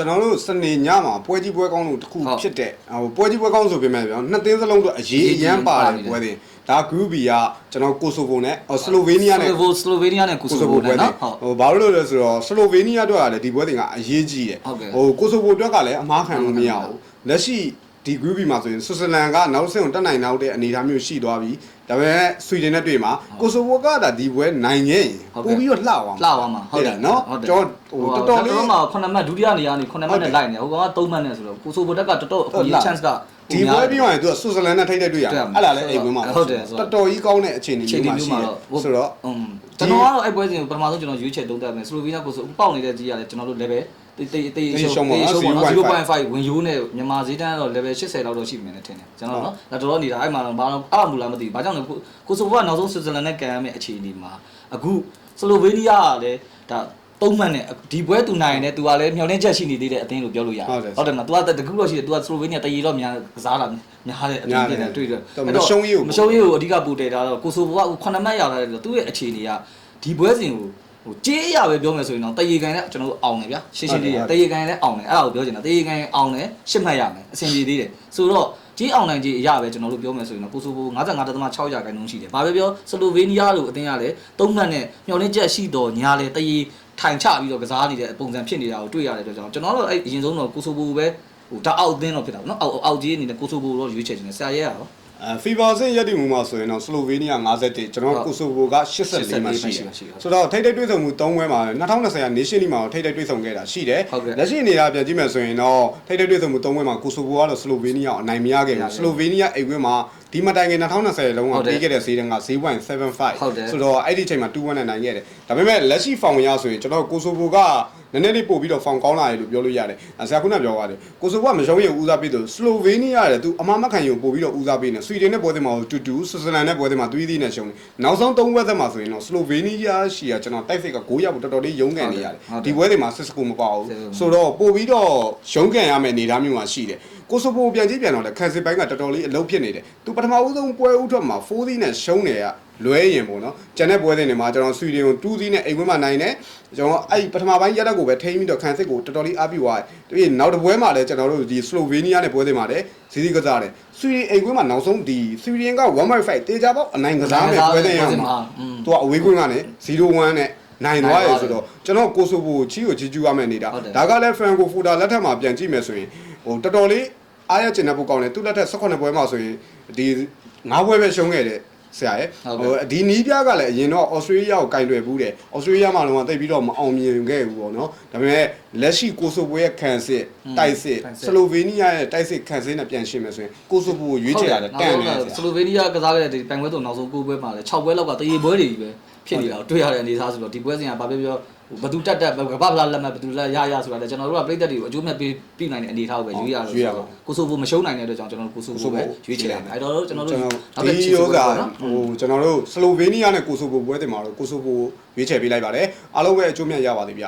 ကျွန်တော်တို့စနေညမှာပွဲကြီးပွဲကောင်းလို့တစ်ခုဟုတ်ဖြစ်တဲ့ဟိုပွဲကြီးပွဲကောင်းဆိုပေမဲ့ဗျာနှစ်သင်းစလုံးတော့အရေးအရန်ပါတယ်ပွဲတင်ဒါ group B ကကျွန်တော်ကိုဆိုဗိုနဲ့ဟိုစလိုဗေးနီးယားနဲ့စလိုဗိုစလိုဗေးနီးယားနဲ့ကိုဆိုဗိုနဲ့နော်ဟုတ် ဟိုဘာလို့လဲဆိုတော့စလိုဗေးနီးယားတို့ကလည်းဒီပွဲတင်ကအရေးကြီးတယ်ဟုတ်ကဲ့ဟိုကိုဆိုဗိုအတွက်ကလည်းအမားခံလို့မရဘူးလက်ရှိဒီ group B မှာဆိုရင်ဆွစ်ဇာလန်ကနောက်ဆုံးတက်နိုင်နောက်တဲ့အနေအထားမျိုးရှိသွားပြီ ဒါပေမဲ့ဆွီဒင်နဲ့တွေ့မှာကိုဆိုဗိုကဒါဒီပွဲနိုင်ရင်ဟုတ်ကဲ့ပို့ပြီးတော့လှသွားမှာလှသွားမှာဟုတ်တယ်နော်ဟုတ်တယ်ကျွန်တော်ဟိုတော်တော်လေးကျွန်တော်မှာ9မှတ်ဒုတိယနေရာနေ9မှတ်နဲ့လိုက်နေဟိုကောင်က3မှတ်နဲ့ဆိုတော့ကိုဆိုဗိုတက်ကတော်တော်အခွင့်အရေး chance ကဒီပွဲပြီးသွားရင်သူကဆွစ်ဇာလန်နဲ့ထိတ်တဲ့တွေ့ရတွေ့ရမှာအဲ့ဒါလည်းအိမ်ဝင်မှာဟုတ်တယ်ဆိုတော့တော်တော်ကြီးကောင်းတဲ့အခြေအနေချိန်မျိုးဒီမှာမျိုးရှိမှာတယ်တော့ဆိုတော့อืมကျွန်တော်ကတော့အဲ့ပွဲစဉ်ကိုပထမဆုံးကျွန်တော်ရွေးချယ်သုံးသပ်မယ်စလိုဗီးနားကိုဆိုပေါက်နေတဲ့ကြီးရတယ်ကျွန်တော်တို့ level တေးတေးတေးရှုံးပေါ့နော်0.5ဝင်ယိုးနဲ့မြန်မာဈေးတန်းကတော့ level 80လောက်တော့ရှိမယ်နဲ့ထင်တယ်ကျွန်တော်နော်ဒါတော်တော်နေတာအဲ့မှာတော့ဘာလို့အားမူလားမသိဘူးဘာကြောင့်လဲကိုဆိုဗိုကနောက်ဆုံးဆွစ်ဇာလန်နဲ့ကန်ရမယ့်အခြေအနေမှာအခုစလိုဗေးနီးယားကလည်းဒါသုံးမှတ်နဲ့ဒီပွဲသူနိုင်တယ်သူကလည်းမျောလင်းချက်ရှိနေသေးတဲ့အသင်းလို့ပြောလို့ရတယ်ဟုတ်တယ်မလား तू ကတကူတော့ရှိတယ် तू ကစလိုဗေးနီးယားတရေတော့များကစားတာများတဲ့အသင်းတွေနဲ့တွေ့တယ်မရှုံးရဘူးမရှုံးရေးကိုအဓိကပူတည်တာတော့ကိုဆိုဘိုကခုနှစ်မှတ်ရလာတယ်ဆိုတော့သူ့ရဲ့အခြေအနေကဒီပွဲစဉ်ကိုဟိုကြေးရပဲပြောမယ်ဆိုရင်တော့တရေကန်နဲ့ကျွန်တော်တို့အောင်တယ်ဗျာရှင်းရှင်းလေးရတရေကန်နဲ့အောင်တယ်အဲ့ဒါကိုပြောချင်တာတရေကန်အောင်တယ်ရှစ်မှတ်ရမယ်အဆင်ပြေသေးတယ်ဆိုတော့ ကြေးအောင်နိုင်ကြေးအရပဲကျွန်တော်တို့ပြောမယ်ဆိုရင်တော့ကိုဆိုဘို55.6ရာခိုင်နှုန်းရှိတယ်ဘာပဲပြောစလိုဗေးနီးယားလိုအသင်းရလဲသုံးမှတ်နဲ့မျောလင်းချက်ရှိတော့ညာလဲတရေထိုင်ချပြီးတော့ကစားနေတဲ့ပုံစံဖြစ်နေတာကိုတွေ့ရတဲ့အတွက်ကြောင့်ကျွန်တော်တို့အဲ့အရင်ဆုံးတော့ကိုဆိုဘိုပဲဟိုဒါအောက်အသင်းတော့ဖြစ်တာပေါ့နော်အောက်အောက်ကြီးအနေနဲ့ကိုဆိုဘိုတော့ရွေးချယ်ခြင်းနဲ့ဆရာရဲရတော့ အဲဖီဗာဆင်ရက်တီမူမှာဆိုရင်တော့စလိုဗေးနီးယား51ကျွန်တော်ကိုဆိုဗိုက84မှာရှိတယ်ဆိုတော့ထိတ်ထိတ်တွေ့ဆုံမှု3ပွဲမှာ2020က Nation League မှာထိတ်ထိတ်တွေ့ဆုံခဲ့တာရှိတယ်လက်ရှိအနေအထားပြန်ကြည့်မယ်ဆိုရင်တော့ထိတ်ထိတ်တွေ့ဆုံမှု3ပွဲမှာကိုဆိုဗိုကတော့စလိုဗေးနီးယားအနိုင်မရခဲ့ဘူးစလိုဗေးနီးယားအိမ်ဝင်းမှာ ဒီမတိုင်ခင်2020လုံးကပြီးခဲ့တဲ့ဈေးတန်းက0.75ဆိုတော့အဲ့ဒီချိန်မှာ2-1နဲ့နိုင်ခဲ့တယ်ဒါပေမဲ့လက်ရှိဖောင်ရဆိုရင်ကျွန်တော်ကိုဆိုဗိုကနည်းနည်းလေးပို့ပြီးတော့ဖောင်ကောင်းလာတယ်လို့ပြောလို့ရတယ်။ဆရာခုနပြောပါတယ်။ကိုဆိုဗိုကမရှုံးရင်ဦးစားပေးသူစလိုဗေးနီးယားရတယ်သူအမမခံရုံပို့ပြီးတော့ဦးစားပေးနေ။ဆွီဒင်နဲ့ပွဲသမားကိုတူတူဆွစ်ဇာလန်နဲ့ပွဲသမားသွီးသီးနဲ့ရှုံးတယ်။နောက်ဆုံး၃ပွဲသက်မှာဆိုရင်တော့စလိုဗေးနီးယားရှီကကျွန်တော်တိုက်ဖိတ်က9ရောက်တော်တော်လေးရုန်းကန်နေရတယ်။ဒီပွဲတွေမှာစစ်စကူမပေါ့ဘူး။ဆိုတော့ပို့ပြီးတော့ရုန်းကန်ရမယ့်အနေအထားမျိုးမှာရှိတယ်။ ကိုဆိုဗိုပြန်ကြည့်ပြန်တော့လေခန်စစ်ပိုင်းကတော်တော်လေးအလုံးဖြစ်နေတယ်။သူပထမဦးဆုံးပွဲဥထွက်မှာ4သီးနဲ့ရှုံးနေရလွဲရင်ပေါ့နော်ကျန်တဲ့ပွဲစဉ်တွေမှာကျွန်တော်ဆွီဒင်ကို2သီးနဲ့အိမ်ဝင်းမှာနိုင်တယ်ကျွန်တော်အဲ့ပထမပိုင်းရက်တက်ကိုပဲထိန်းပြီးတော့ခံစစ်ကိုတော်တော်လေးအားပြုသွားတယ်ပြီးနောက်တစ်ပွဲမှာလည်းကျွန်တော်တို့ဒီစလိုဗေးနီးယားနဲ့ပွဲစဉ်မှာလည်းစီစီကစားတယ်ဆွီဒင်အိမ်ဝင်းမှာနောက်ဆုံးဒီဆွီဒင်က1.5တေချာပေါက်အနိုင်ကစားမယ်ပွဲစဉ်ရမှာသူကအဝေးကွင်းကနေ0-1နဲ့နိုင်သွားရဆိုတော့ကျွန်တော်ကိုဆိုဗိုချီကိုချီကျူရမယ်နေတာဒါကလည်းဖရန်ကိုဖူတာလက်ထက်မှာပြန်ကြည့်မယ်ဆိုရင်ဟိုတော်တော်လေး အားရကျင်တဲ့ပုတ်ကောင်းတယ်သူ့လက်ထက်18ပွဲမှာဆိုရင်ဒီ9ပွဲပဲရှုံးခဲ့တယ်ဆရာရဲ့ဟိုဒီနီးပြကလည်းအရင်တော့ဩစတြေးလျကိုကင်တွယ်ဘူးတယ်ဩစတြေးလျမှာတော့တိတ်ပြီးတော့မအောင်မြင်ခဲ့ဘူးပေါ့နော်ဒါပေမဲ့လက်ရှိကိုဆိုဘိုရဲ့ခံစစ်တိုက်စစ်စလိုဗေးနီးယားရဲ့တိုက်စစ်ခံစစ်နဲ့ပြန်ရှင်းမယ်ဆိုရင်ကိုဆိုဘိုကိုရွေးချယ်ရတယ်တန်တယ်စလိုဗေးနီးယားကစားခဲ့တဲ့ဒီပိုင်ပွဲတုံနောက်ဆုံး9ပွဲမှာလဲ6ပွဲလောက်ကတရေပွဲတွေကြီးပဲဖြစ်နေတာကိုတွေ့ရတဲ့အနေအထားဆိုတော့ဒီပွဲစဉ်ကဘာပြောပြော ဘသူတက်တက်ကဘာဗလာလက်မဲ့ဘသူလက်ရရဆိုတာလဲကျွန်တော်တို့ကပြည်သက်တွေကိုအကျိုးမဲ့ပေးပြနိုင်တဲ့အနေအထားကိုပဲရွေးရလို့ဆိုတော့ကိုဆိုဘိုမရှုံးနိုင်တဲ့အတွက်ကြောင့်ကျွန်တော်တို့ကိုဆိုဘိုပဲရွေးချယ်ရမယ်အဲ့တော့ကျွန်တော်တို့ဒီယောဂဟိုကျွန်တော်တို့စလိုဗေးနီးယားနဲ့ကိုဆိုဘိုပွဲတင်မှာတော့ကိုဆိုဘိုရွေးချယ်ပေးလိုက်ပါတယ်အားလုံးပဲအကျိုးမြတ်ရပါသေးဗျ